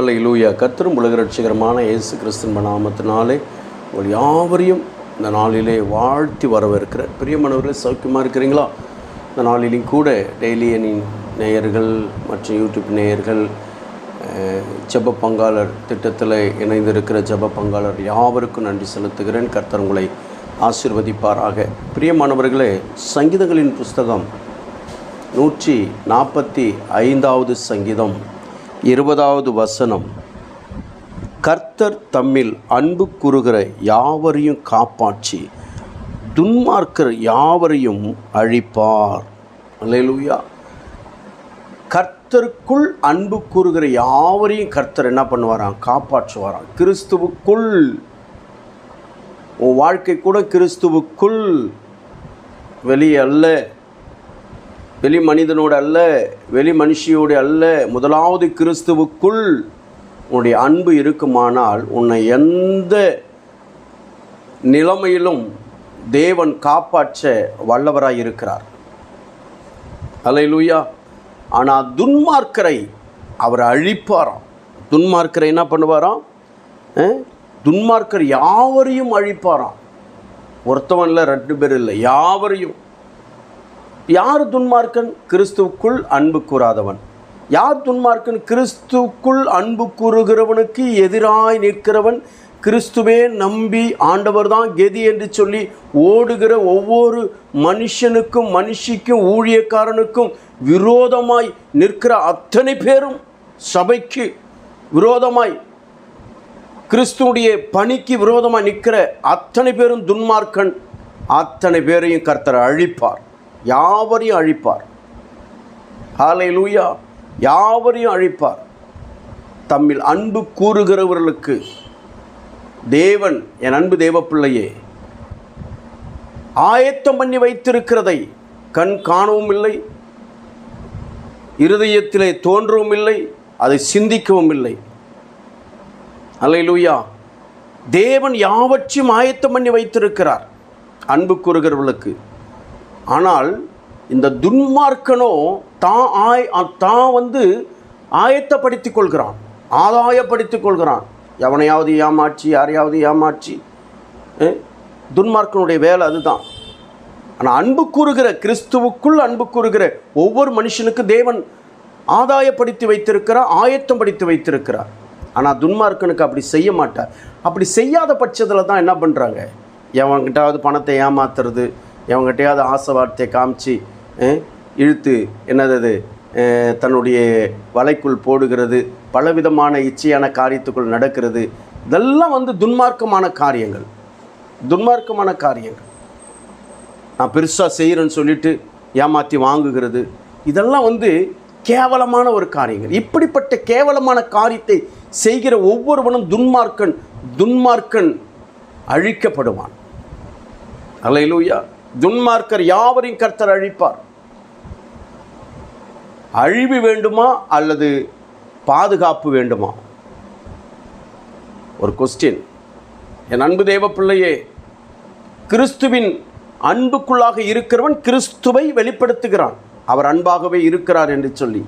அல்ல இலூயா கத்திரும் உலக ரட்சிகரமான இயேசு கிறிஸ்தன் நாமத்தினாலே உங்கள் யாவரையும் இந்த நாளிலே வாழ்த்தி வரவேற்கிற பிரியமானவர்களே சௌக்கியமாக இருக்கிறீங்களா? இந்த நாளிலையும் கூட டெய்லியனின் நேயர்கள் மற்றும் யூடியூப் நேயர்கள் ஜப ஜெப பங்காளர் திட்டத்தில் இணைந்திருக்கிற ஜெப பங்காளர் யாவருக்கும் நன்றி செலுத்துகிறேன். கர்த்தர் உங்களை ஆசிர்வதிப்பாராக. பிரியமானவர்களே சங்கீதங்களின் புஸ்தகம் நூற்றி நாற்பத்தி ஐந்தாவது சங்கீதம். இருபதாவது வசனம். கர்த்தர் தம்மில் அன்பு கூறுகிற யாவரையும் காப்பாற்றி துன்மார்க்கர் யாவரையும் அழிப்பார். அல்லேலூயா. கர்த்தருக்குள் அன்பு கூறுகிற யாவரையும் கர்த்தர் என்ன பண்ணுவாராம்? காப்பாற்றுவாராம். கிறிஸ்துவுக்குள். உன் வாழ்க்கை கூட கிறிஸ்துவுக்குள். வெளியே அல்ல. வெளி மனிதனோடு அல்ல வெளி மனுஷியோடு அல்ல முதலாவது கிறிஸ்துவுக்குள் உன்னுடைய அன்பு இருக்குமானால் உன்னை எந்த நிலைமையிலும் தேவன் காப்பாற்ற வல்லவராய் இருக்கிறார். அல்லேலூயா. ஆனால் துன்மார்க்கரை அவர் அழிப்பாராம். துன்மார்க்கரை என்ன பண்ணுவாராம்? துன்மார்க்கர் யாவரையும் அழிப்பாராம். ஒருத்தவன் இல்லை ரெண்டு பேர் இல்லை யாவரையும். யார் துன்மார்க்கன்? கிறிஸ்துவுக்குள் அன்பு கூறாதவன். யார் துன்மார்க்கன்? கிறிஸ்துவுக்குள் அன்பு கூறுகிறவனுக்கு எதிராய் நிற்கிறவன் கிறிஸ்துவே நம்பி ஆண்டவர் தான் கெதி என்று சொல்லி ஓடுகிற ஒவ்வொரு மனுஷனுக்கும் மனுஷிக்கும் ஊழியக்காரனுக்கும் விரோதமாய் நிற்கிற அத்தனை பேரும் சபைக்கு விரோதமாய் கிறிஸ்துவுடைய பணிக்கு விரோதமாக நிற்கிற அத்தனை பேரும் துன்மார்க்கன். அத்தனை பேரையும் கர்த்தர் அழிப்பார். யாவரையும் அழிப்பார். ஹாலை லூயா யாவரையும் அழிப்பார். தம்மில் அன்பு கூறுகிறவர்களுக்கு தேவன் என் அன்பு தேவப்பிள்ளையே ஆயத்தம் பண்ணி வைத்திருக்கிறதை கண் காணவும் இல்லை இருதயத்திலே தோன்றவும் இல்லை அதை சிந்திக்கவும் இல்லை அல்லேலூயா தேவன் யாவற்றையும் ஆயத்தம் பண்ணி வைத்திருக்கிறார். அன்பு கூறுகிறவர்களுக்கு ஆனால் இந்த துன்மார்க்கனோ தான் ஆய் தான் வந்து ஆயத்தப்படுத்திக் கொள்கிறான் ஆதாயப்படுத்தி கொள்கிறான். எவனையாவது ஏமாற்றி யாரையாவது ஏமாற்றி துன்மார்க்கனுடைய வேலை அதுதான். ஆனால் அன்பு கூறுகிற கிறிஸ்துவுக்குள் அன்பு கூறுகிற ஒவ்வொரு மனுஷனுக்கு தேவன் ஆதாயப்படுத்தி வைத்திருக்கிறார் ஆயத்தம் படுத்தி வைத்திருக்கிறார். ஆனால் துன்மார்க்கனுக்கு அப்படி செய்ய மாட்டார். அப்படி செய்யாத பட்சத்தில் தான் என்ன பண்ணுறாங்க எவன்கிட்டாவது பணத்தை ஏமாத்துறது எவங்கிட்டையாவது ஆசை வார்த்தையை காமிச்சு இழுத்து என்னது தன்னுடைய வலைக்குள் போடுகிறது பலவிதமான இச்சையான காரியத்துக்குள் நடக்கிறது. இதெல்லாம் வந்து துன்மார்க்கமான காரியங்கள். துன்மார்க்கமான காரியங்கள். நான் பெருசாக செய்கிறேன்னு சொல்லிட்டு ஏமாற்றி வாங்குகிறது. இதெல்லாம் வந்து கேவலமான ஒரு காரியங்கள். இப்படிப்பட்ட கேவலமான காரியத்தை செய்கிற ஒவ்வொருவனும் துன்மார்க்கன் துன்மார்க்கன் அழிக்கப்படுவான். அலையிலூயா. துன்மார்க்கர் யாவரையும் கர்த்தர் அழிப்பார்? அழிவு வேண்டுமா அல்லது பாதுகாப்பு வேண்டுமா? ஒரு கொஸ்டின் என் அன்பு தேவ பிள்ளையே கிறிஸ்துவின் அன்புக்குள்ளாக இருக்கிறவன் கிறிஸ்துவை வெளிப்படுத்துகிறான். அவர் அன்பாகவே இருக்கிறார் என்று சொல்லி.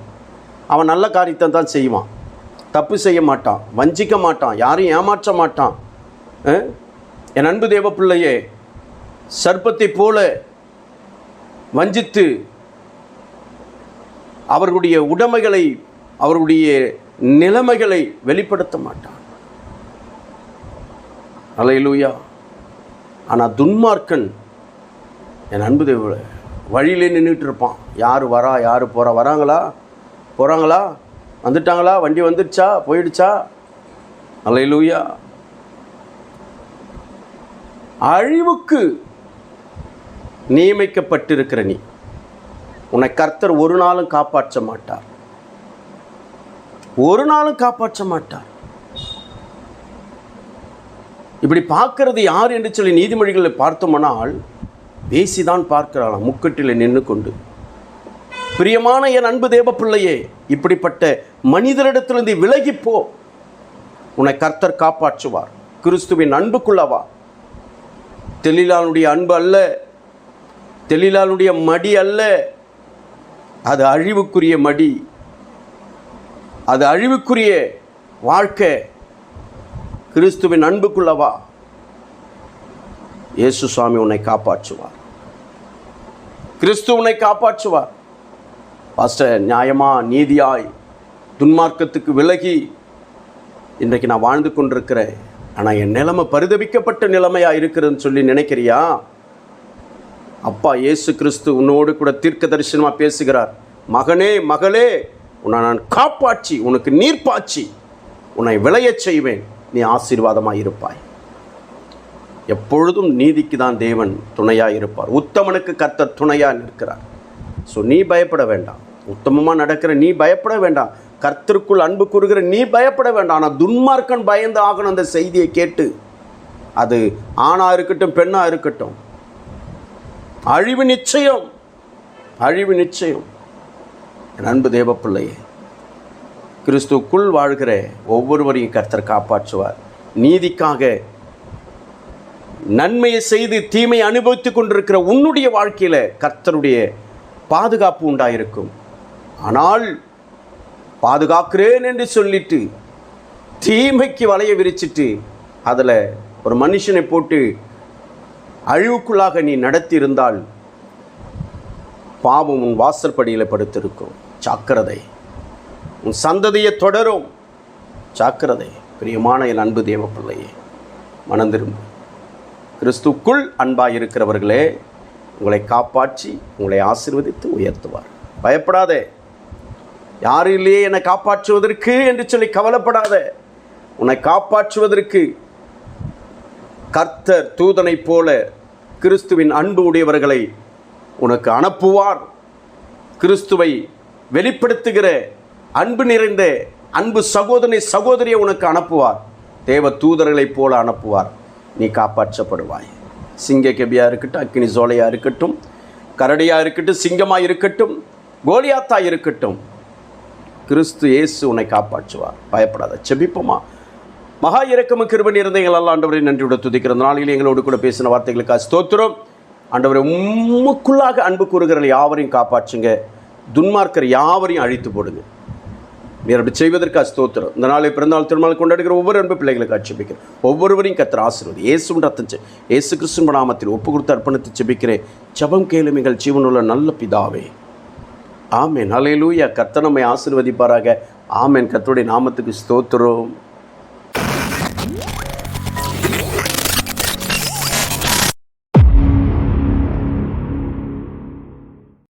அவன் நல்ல காரியத்தை தான் செய்வான். தப்பு செய்ய மாட்டான் வஞ்சிக்க மாட்டான் யாரையும் ஏமாற்ற மாட்டான். என் அன்பு தேவ பிள்ளையே சர்ப்பத்தை போல வஞ்சித்து அவர்களுடைய உடைமைகளை அவர்களுடைய நிலைமைகளை வெளிப்படுத்த மாட்டான். அலையிலூயா ஆனால் துன்மார்க்கன் என் அன்பு தேவ வழியிலே நின்றுட்டு இருப்பான். யார் வரா யார் போகிறா வராங்களா? போகிறாங்களா வந்துட்டாங்களா? வண்டி வந்துடுச்சா? போயிடுச்சா? அலையிலூயா அழிவுக்கு நியமிக்கப்பட்டிருக்கிற நீ. உன்னை கர்த்தர் ஒரு நாளும் காப்பாற்ற மாட்டார். ஒரு நாளும் காப்பாற்ற மாட்டார். இப்படி பார்க்கறது யார் என்று சொல்லி நீதிமொழிகளை பார்த்தோமானால் பேசிதான் பார்க்கிறாளாம் முக்கட்டில் நின்று கொண்டு. பிரியமான என் அன்பு தேவ பிள்ளையே இப்படிப்பட்ட மனிதரிடத்திலிருந்து விலகிப் போ உன்னை கர்த்தர் காப்பாற்றுவார். கிறிஸ்துவின் அன்புக்குள்ளவா. தெளிலானுடைய அன்பு அல்ல. தெளிலானுடைய மடி அல்ல. அது அழிவுக்குரிய மடி. அது அழிவுக்குரிய வாழ்க்கை. கிறிஸ்துவின் அன்புக்குள்ளவா? இயேசு சுவாமி உன்னை காப்பாற்றுவார். கிறிஸ்து உன்னை காப்பாற்றுவார். பாஸ்டர் நியாயமா நீதியாய் துன்மார்க்கத்துக்கு விலகி இன்றைக்கு நான் வாழ்ந்து கொண்டிருக்கிறேன். ஆனால் என் நிலைமை பரிதவிக்கப்பட்ட நிலைமையாக இருக்கிறதுன்னு சொல்லி நினைக்கிறியா? அப்பா இயேசு கிறிஸ்து உன்னோடு கூட தீர்க்க தரிசனமாக பேசுகிறார். மகனே மகளே உன்னை நான் காப்பாற்றி உனக்கு நீர்ப்பாச்சி உன்னை விளையச் செய்வேன். நீ ஆசீர்வாதமாக இருப்பாய். எப்பொழுதும் நீதிக்கு தான் தேவன் துணையாக இருப்பார். உத்தமனுக்கு கர்த்தர் துணையாக நிற்கிறார். ஸோ நீ பயப்பட வேண்டாம். உத்தமமாக நடக்கிற நீ பயப்பட வேண்டாம். கர்த்தருக்குள் அன்பு கூறுகிற நீ பயப்பட வேண்டாம். ஆனால் துன்மார்க்கன் பயந்து ஆகணும் அந்த செய்தியை கேட்டு. அது ஆணாக இருக்கட்டும் பெண்ணாக இருக்கட்டும். அழிவு நிச்சயம். அழிவு நிச்சயம். என் அன்பு தேவப்பிள்ளையே கிறிஸ்துக்குள் வாழ்கிற ஒவ்வொருவரையும் கர்த்தர் காப்பாற்றுவார். நீதிக்காக நன்மையை செய்து தீமை அனுபவித்துக் கொண்டிருக்கிற உன்னுடைய வாழ்க்கையில் கர்த்தருடைய பாதுகாப்பு உண்டாயிருக்கும். ஆனால் பாதுகாக்கிறேன் என்று சொல்லிட்டு தீமைக்கு வலைய விரிச்சிட்டு அதில் ஒரு மனுஷனை போட்டு அழிவுக்குள்ளாக நீ நடத்தியிருந்தால் பாவம் உன் வாசற்படியில் படுத்திருக்கும். ஜாக்கிரதை உன் சந்ததியை தொடரும். சாக்கிரதை. பிரியமான என் அன்பு தேவ பிள்ளையே மனந்திரும்பு கிறிஸ்துக்குள் அன்பாக இருக்கிறவர்களே உங்களை காப்பாற்றி உங்களை ஆசிர்வதித்து உயர்த்துவார். பயப்படாதே. யாரும் இல்லையே என்னை காப்பாற்றுவதற்கு என்று சொல்லி கவலைப்படாத. உன்னை காப்பாற்றுவதற்கு கர்த்தர் தூதனைப் போல கிறிஸ்துவின் அன்பு உடையவர்களை உனக்கு அனுப்புவார். கிறிஸ்துவை வெளிப்படுத்துகிற அன்பு நிறைந்த அன்பு சகோதரி சகோதரியை உனக்கு அனுப்புவார். தேவ தூதர்களைப் போல அனுப்புவார். நீ காப்பாற்றப்படுவாய். சிங்க கெபியாக இருக்கட்டும் அக்கினி சோலையாக இருக்கட்டும் கரடியாக இருக்கட்டும் சிங்கமாக இருக்கட்டும் கோலியாத்தா இருக்கட்டும். கிறிஸ்து இயேசு உன்னை காப்பாற்றுவார். பயப்படாத செபிப்போமா? மகா இறக்கம கிருபன் இருந்த எங்கள் அல்ல ஆண்டவரை நன்றியோட துதிக்கிற நாளில் எங்களோடு கூட பேசின வார்த்தைகளுக்காக ஸ்தோத்திரம். ஆண்டவரை உம்முக்குள்ளாக அன்பு கூறுகிற யாவரையும் காப்பாற்றுங்க. துன்மார்க்கர் யாவரையும் அழித்து போடுங்க. நீர் அப்படி செய்வதற்காக ஸ்தோத்திரம். இந்த நாளை பிறந்தநாள் திருமணம் கொண்டாடுகிற ஒவ்வொரு அன்பு பிள்ளைகளுக்கு ஆட்சேபிக்கிறேன். ஒவ்வொருவரையும் கத்திர ஆசீர்வதி இயேசு ரத்தம் செ- இயேசு கிறிஸ்துவ நாமத்தில் ஒப்பு கொடுத்து அர்ப்பணித்து செபிக்கிறேன். ஜெபம் கேளும் எங்கள் ஜீவனுள்ள நல்ல பிதாவே. ஆமேன். ஹalleluya. கத்தனம்மை நம்மை ஆசீர்வதிப்பாராக. ஆமென். கர்த்தருடைய நாமத்துக்கு ஸ்தோத்திரம்.